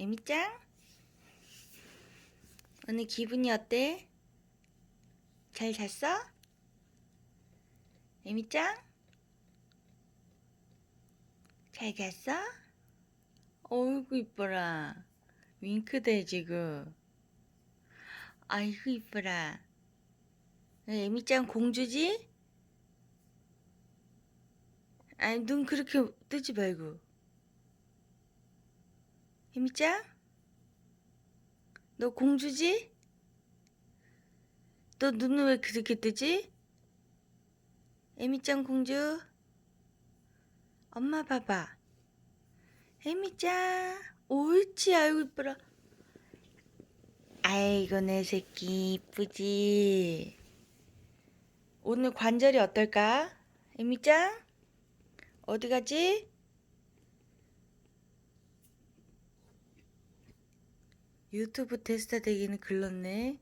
에미짱? 오늘 기분이 어때? 잘 잤어? 에미짱? 잘 잤어? 어이구 이뻐라 윙크대 지금 아이고 이뻐라 에미짱 공주지? 아니 눈 그렇게 뜨지 말고 에미짱? 너 공주지? 너 눈은 왜 그렇게 뜨지? 에미짱 공주 엄마 봐봐 에미짱 옳지 아이고 이뻐라 아이고 내 새끼 이쁘지 오늘 관절이 어떨까? 에미짱? 어디 가지? 유튜브 테스트 되기는 글렀네